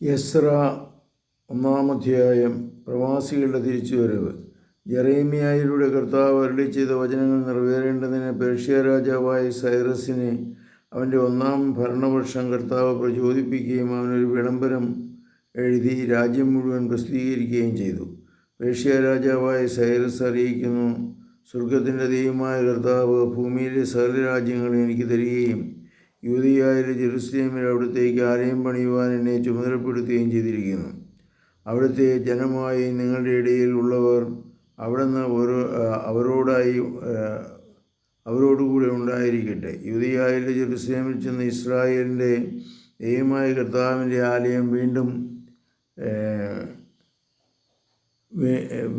യസ്ര ഒന്നാമധ്യായം പ്രവാസികളുടെ തിരിച്ചുവരവ്. ജെറേമിയായിലൂടെ കർത്താവ് അരുളി ചെയ്ത വചനങ്ങൾ നിറവേറേണ്ടതിന് പേർഷ്യ രാജാവായ സൈറസിനെ അവന്റെ ഒന്നാം ഭരണവർഷം കർത്താവ് പ്രചോദിപ്പിക്കുകയും അവനൊരു വിളംബരം എഴുതി രാജ്യം മുഴുവൻ പ്രസിദ്ധീകരിക്കുകയും ചെയ്തു. പേർഷ്യ രാജാവായ സൈറസ് അറിയിക്കുന്നു സ്വർഗത്തിന്റെ ദൈവമായ കർത്താവ് ഭൂമിയിലെ സകല രാജ്യങ്ങളും എനിക്ക് തരികയും യൂതിയായാലും ജെറുസലേമിൽ അവിടത്തേക്ക് ആലയം പണിയുവാൻ എന്നെ ചുമതലപ്പെടുത്തുകയും ചെയ്തിരിക്കുന്നു. അവിടുത്തെ ജനമായി നിങ്ങളുടെ ഇടയിൽ ഉള്ളവർ അവിടുന്ന് ഓരോ അവരോടായി അവരോടുകൂടെ ഉണ്ടായിരിക്കട്ടെ. യുവതിയായാലും ജെറുസലേമിൽ ചെന്ന് ഇസ്രായേലിന്റെ ദൈവമായ കർത്താവിന്റെ ആലയം വീണ്ടും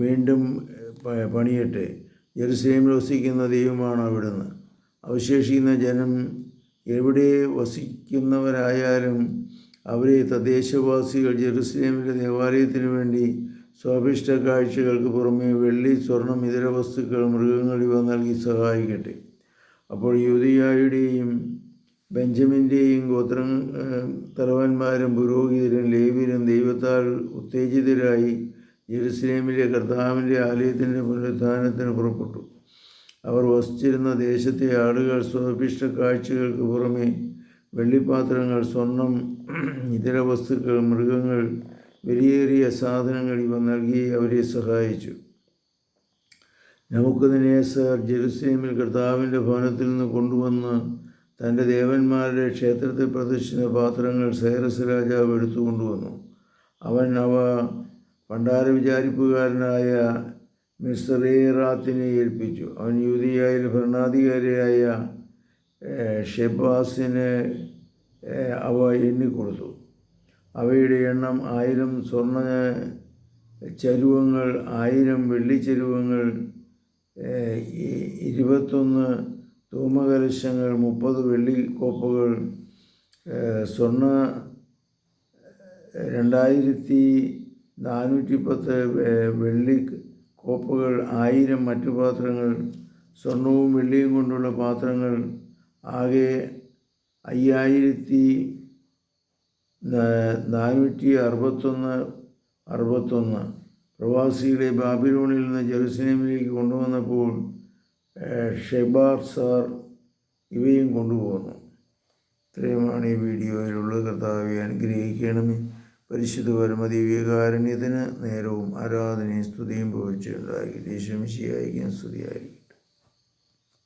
വീണ്ടും പണിയട്ടെ. ജെറുസലേമിൽ വസിക്കുന്ന ദൈവമാണ് അവിടുന്ന്. അവശേഷിക്കുന്ന ജനം എവിടെ വസിക്കുന്നവരായാലും അവരെ തദ്ദേശവാസികൾ ജെറുസലേമിലെ ദേവാലയത്തിനു വേണ്ടി സ്വാഭിഷ്ട കാഴ്ചകൾക്ക് പുറമെ വെള്ളി സ്വർണം ഇതര വസ്തുക്കൾ മൃഗങ്ങൾ ഇവ നൽകി സഹായിക്കട്ടെ. അപ്പോൾ യുവതിയായുടെയും ബെഞ്ചമിന്റെയും ഗോത്ര തലവന്മാരും പുരോഹിതരും ലേവ്യരും ദൈവത്താൽ ഉത്തേജിതരായി ജെറുസലേമിലെ കർത്താവിന്റെ ആലയത്തിന്റെ പുനരുത്ഥാനത്തിന് പുറപ്പെട്ടു. അവർ വസിച്ചിരുന്ന ദേശത്തെ ആളുകൾ സ്വാഭിഷ്ട കാഴ്ചകൾക്ക് പുറമെ വെള്ളിപ്പാത്രങ്ങൾ സ്വർണം ഇതര വസ്തുക്കൾ മൃഗങ്ങൾ വിലയേറിയ സാധനങ്ങൾ ഇവ നൽകി അവരെ സഹായിച്ചു. നമുക്കുദിനേസർ ജെറുസലേമിൽ കർത്താവിന്റെ ഭവനത്തിൽ നിന്ന് കൊണ്ടുവന്ന് തന്റെ ദേവന്മാരുടെ ക്ഷേത്രത്തിൽ പ്രതിഷ്ഠിച്ച പാത്രങ്ങൾ സൈറസ് രാജാവ് എടുത്തുകൊണ്ടുവന്നു. അവൻ അവ പണ്ടാര വിചാരിപ്പുകാരനായ മിസ്രേറാത്തിനെ ഏൽപ്പിച്ചു. അവൻ യുവതിയായ ഭരണാധികാരിയായ ഷെബാസിന് അവ എണ്ണിക്കൊടുത്തു. അവയുടെ എണ്ണം ആയിരം സ്വർണ ചരുവങ്ങൾ ആയിരം വെള്ളിച്ചരുവങ്ങൾ ഇരുപത്തൊന്ന് ധൂമകലശങ്ങൾ മുപ്പത് വെള്ളിക്കോപ്പുകൾ സ്വർണ രണ്ടായിരത്തി നാനൂറ്റി പത്ത് വെള്ളി കോപ്പുകൾ ആയിരം മറ്റു പാത്രങ്ങൾ സ്വർണവും വെള്ളിയും കൊണ്ടുള്ള പാത്രങ്ങൾ ആകെ അയ്യായിരത്തി നാനൂറ്റി അറുപത്തൊന്ന് അറുപത്തൊന്ന്. പ്രവാസികളെ ബാബിലോണിൽ നിന്ന് ജെറുസലേമിലേക്ക് കൊണ്ടുവന്നപ്പോൾ ഷെബാർ സാർ ഇവയും കൊണ്ടുപോകുന്നു ഇത്രയുമാണ് ഈ വീഡിയോയിലുള്ള കർത്താവെ അനുഗ്രഹിക്കണമേ. പരിശുദ്ധ പരമതി വിവേകാരണ്യത്തിന് നേരവും ആരാധനയും സ്തുതിയും പോയിച്ചുണ്ടായിരിക്കും ദേശം ശരിയായിരിക്കും സ്തുതിയായിരിക്കും.